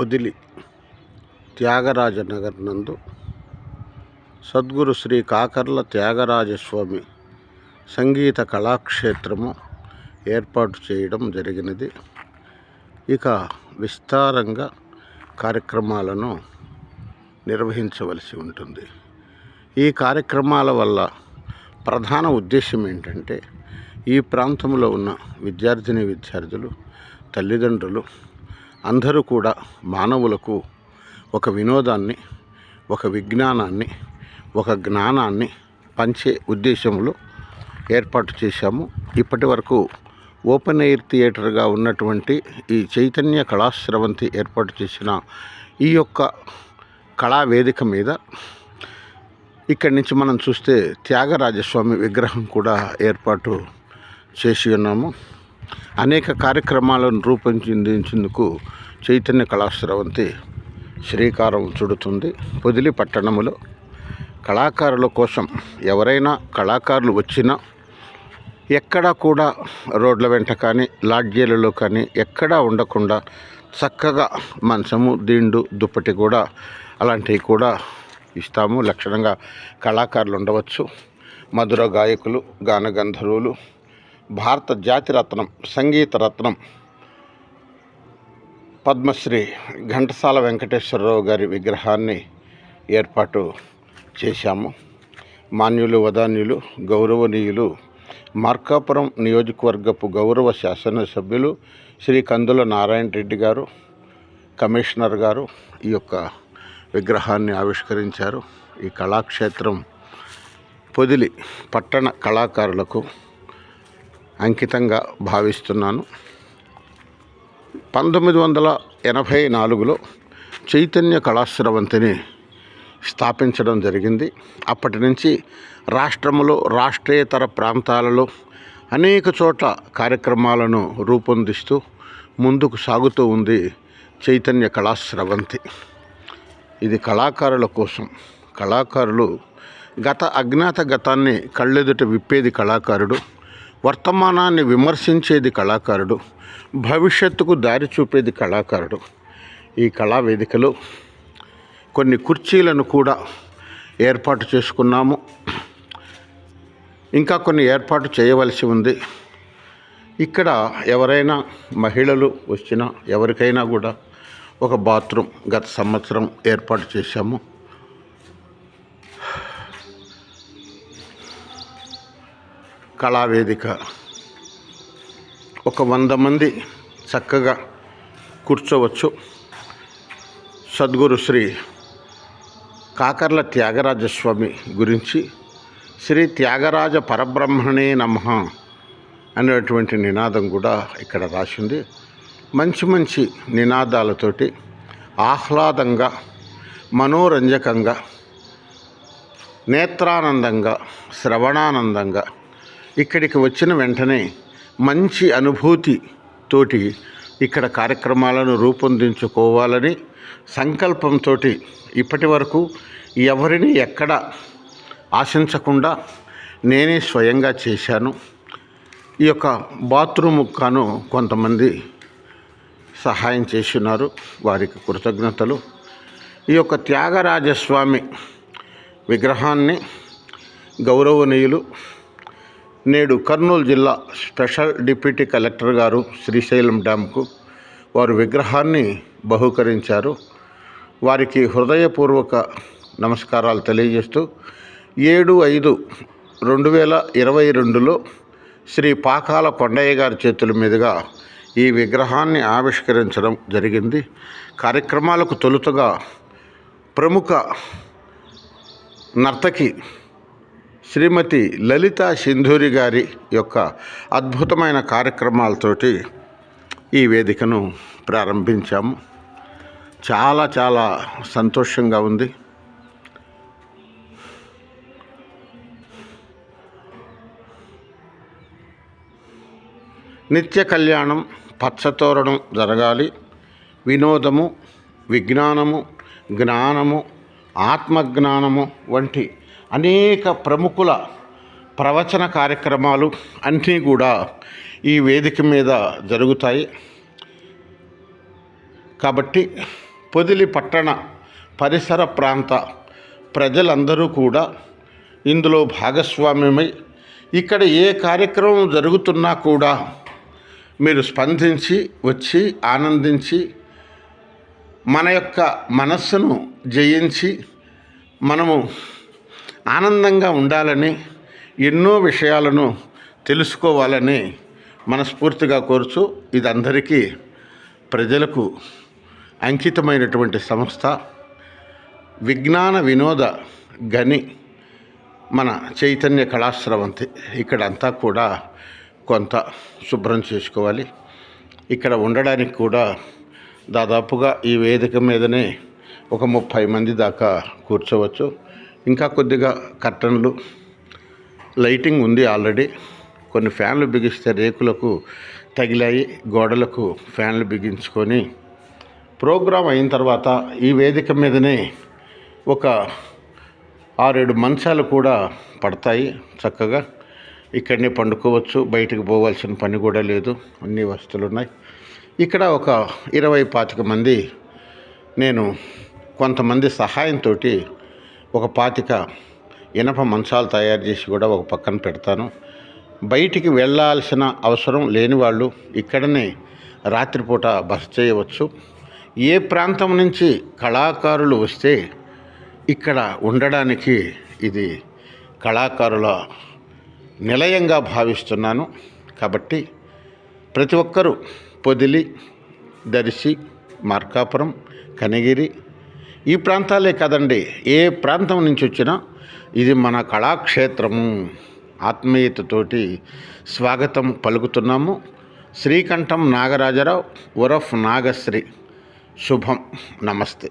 పొదిలి త్యాగరాజనగర్ నందు సద్గురు శ్రీ కాకర్ల త్యాగరాజస్వామి సంగీత కళాక్షేత్రము ఏర్పాటు చేయడం జరిగినది. ఇక విస్తారంగా కార్యక్రమాలను నిర్వహించవలసి ఉంటుంది. ఈ కార్యక్రమాల వల్ల ప్రధాన ఉద్దేశం ఏంటంటే ఈ ప్రాంతంలో ఉన్న విద్యార్థిని విద్యార్థులు తల్లిదండ్రులు అందరూ కూడా మానవులకు ఒక వినోదాన్ని ఒక విజ్ఞానాన్ని ఒక జ్ఞానాన్ని పంచే ఉద్దేశంలో ఏర్పాటు చేశాము. ఇప్పటి వరకు ఓపెన్ ఎయిర్ థియేటర్గా ఉన్నటువంటి ఈ చైతన్య కళాశ్రవంతి ఏర్పాటు చేసిన ఈ యొక్క కళా వేదిక మీద ఇక్కడి నుంచి మనం చూస్తే త్యాగరాజస్వామి విగ్రహం కూడా ఏర్పాటు చేసి ఉన్నాము. అనేక కార్యక్రమాలను రూపొందించేందుకు చైతన్య కళాస్రవంతి శ్రీకారం చుడుతుంది. పొదిలి పట్టణములో కళాకారుల కోసం ఎవరైనా కళాకారులు వచ్చినా ఎక్కడా కూడా రోడ్ల వెంట కానీ లాడ్జీలలో కానీ ఎక్కడా ఉండకుండా చక్కగా మంచము దిండు దుప్పటి కూడా అలాంటివి కూడా ఇస్తాము. లక్షణంగా కళాకారులు ఉండవచ్చు. మధుర గాయకులు గానగంధర్వులు భారత జాతి రత్నం సంగీత రత్నం పద్మశ్రీ ఘంటసాల వెంకటేశ్వరరావు గారి విగ్రహాన్ని ఏర్పాటు చేశాము. మాన్యులు వదాన్యులు గౌరవనీయులు మార్కాపురం నియోజకవర్గపు గౌరవ శాసనసభ్యులు శ్రీ కందుల నారాయణ రెడ్డి గారు కమిషనర్ గారు ఈ యొక్క విగ్రహాన్ని ఆవిష్కరించారు. ఈ కళాక్షేత్రం పొదిలి పట్టణ కళాకారులకు అంకితంగా భావిస్తున్నాను. పంతొమ్మిది వందల ఎనభై నాలుగులో చైతన్య కళాశ్రవంతిని స్థాపించడం జరిగింది. అప్పటి నుంచి రాష్ట్రములో రాష్ట్రేతర ప్రాంతాలలో అనేక చోట్ల కార్యక్రమాలను రూపొందిస్తూ ముందుకు సాగుతూ ఉంది చైతన్య కళాశ్రవంతి. ఇది కళాకారుల కోసం. కళాకారులు గత అజ్ఞాత గతాన్ని కళ్ళెదుట విప్పేది కళాకారుడు. వర్తమానాన్ని విమర్శించేది కళాకారుడు భవిష్యత్తుకు దారి చూపేది కళాకారుడు. ఈ కళావేదికలో కొన్ని కుర్చీలను కూడా ఏర్పాటు చేసుకున్నాము. ఇంకా కొన్ని ఏర్పాటు చేయవలసి ఉంది. ఇక్కడ ఎవరైనా మహిళలు వచ్చినా ఎవరికైనా కూడా ఒక బాత్రూమ్ గత సంవత్సరం ఏర్పాటు చేశాము. కళావేదిక. ఒక వంద మంది చక్కగా కూర్చోవచ్చు. సద్గురు శ్రీ కాకర్ల త్యాగరాజస్వామి గురించి శ్రీ త్యాగరాజ పరబ్రహ్మణే నమ అనేటువంటి నినాదం కూడా ఇక్కడ రాసింది. మంచి మంచి నినాదాలతోటి ఆహ్లాదంగా మనోరంజకంగా నేత్రానందంగా శ్రవణానందంగా ఇక్కడికి వచ్చిన వెంటనే మంచి అనుభూతి తోటి ఇక్కడ కార్యక్రమాలను రూపొందించుకోవాలని సంకల్పంతో ఇప్పటి వరకు ఎవరిని ఎక్కడ ఆశించకుండా నేనే స్వయంగా చేశాను. ఈ యొక్క బాత్రూమ్ కాను కొంతమంది సహాయం చేస్తున్నారు వారికి కృతజ్ఞతలు. ఈ యొక్క త్యాగరాజస్వామి విగ్రహాన్ని గౌరవనీయులు నేడు కర్నూలు జిల్లా స్పెషల్ డిప్యూటీ కలెక్టర్ గారు శ్రీశైలం డ్యాంకు వారు విగ్రహాన్ని బహుకరించారు. వారికి హృదయపూర్వక నమస్కారాలు తెలియజేస్తూ ఏడు ఐదు రెండు వేల ఇరవై రెండులో శ్రీ పాకాల కొండయ్య గారి చేతుల మీదుగా ఈ విగ్రహాన్ని ఆవిష్కరించడం జరిగింది. కార్యక్రమాలకు తొలుతగా ప్రముఖ నర్తకి శ్రీమతి లలిత సింధూరి గారి యొక్క అద్భుతమైన కార్యక్రమాలతోటి ఈ వేదికను ప్రారంభించాము చాలా చాలా సంతోషంగా ఉంది. నిత్య కళ్యాణం పచ్చతోరణం జరగాలి. వినోదము విజ్ఞానము జ్ఞానము ఆత్మజ్ఞానము వంటి అనేక ప్రముఖుల ప్రవచన కార్యక్రమాలు అన్నీ కూడా ఈ వేదిక మీద జరుగుతాయి. కాబట్టి పొదిలి పట్టణ పరిసర ప్రాంత ప్రజలందరూ కూడా ఇందులో భాగస్వామ్యమై ఇక్కడ ఏ కార్యక్రమం జరుగుతున్నా కూడా మీరు స్పందించి వచ్చి ఆనందించి మన యొక్క మనస్సును జయించి మనము ఆనందంగా ఉండాలని ఎన్నో విషయాలను తెలుసుకోవాలని మనస్ఫూర్తిగా కోరుచు ఇది అందరికీ ప్రజలకు అంకితమైనటువంటి సంస్థ విజ్ఞాన వినోద గని మన చైతన్య కళాశ్రవంతి ఇక్కడ అంతా కూడా కొంత శుభ్రం చేసుకోవాలి. ఇక్కడ ఉండడానికి కూడా దాదాపుగా ఈ వేదిక మీదనే ఒక ముప్పై మంది దాకా కూర్చోవచ్చు. ఇంకా కొద్దిగా కర్టన్లు. లైటింగ్ ఉంది ఆల్రెడీ. కొన్ని ఫ్యాన్లు బిగిస్తే రేకులకు తగిలాయి గోడలకు ఫ్యాన్లు బిగించుకొని ప్రోగ్రాం అయిన తర్వాత ఈ వేదిక మీదనే ఒక ఆరేడు మంచాలు కూడా పడతాయి చక్కగా. ఇక్కడనే పండుకోవచ్చు బయటకు పోవాల్సిన పని కూడా లేదు అన్ని వస్తువులు ఉన్నాయి. ఇక్కడ ఒక ఇరవై పాతిక మంది నేను కొంతమంది సహాయంతో ఒక పాతిక ఇనప మంచాలు తయారు చేసి కూడా ఒక పక్కన పెడతాను. బయటికి వెళ్ళాల్సిన అవసరం లేని వాళ్ళు ఇక్కడనే రాత్రిపూట బస చేయవచ్చు. ఏ ప్రాంతం నుంచి కళాకారులు వస్తే ఇక్కడ ఉండడానికి ఇది కళాకారుల నిలయంగా భావిస్తున్నాను. కాబట్టి ప్రతి ఒక్కరూ పొదిలి దర్శి మార్కాపురం కనిగిరి ఈ ప్రాంతాలే కదండి. ఏ ప్రాంతం నుంచి వచ్చినా ఇది మన కళాక్షేత్రము. ఆత్మీయతతోటి స్వాగతం పలుకుతున్నాము. శ్రీకంఠం నాగరాజరావు ఉరఫ్ నాగశ్రీ. శుభం. నమస్తే.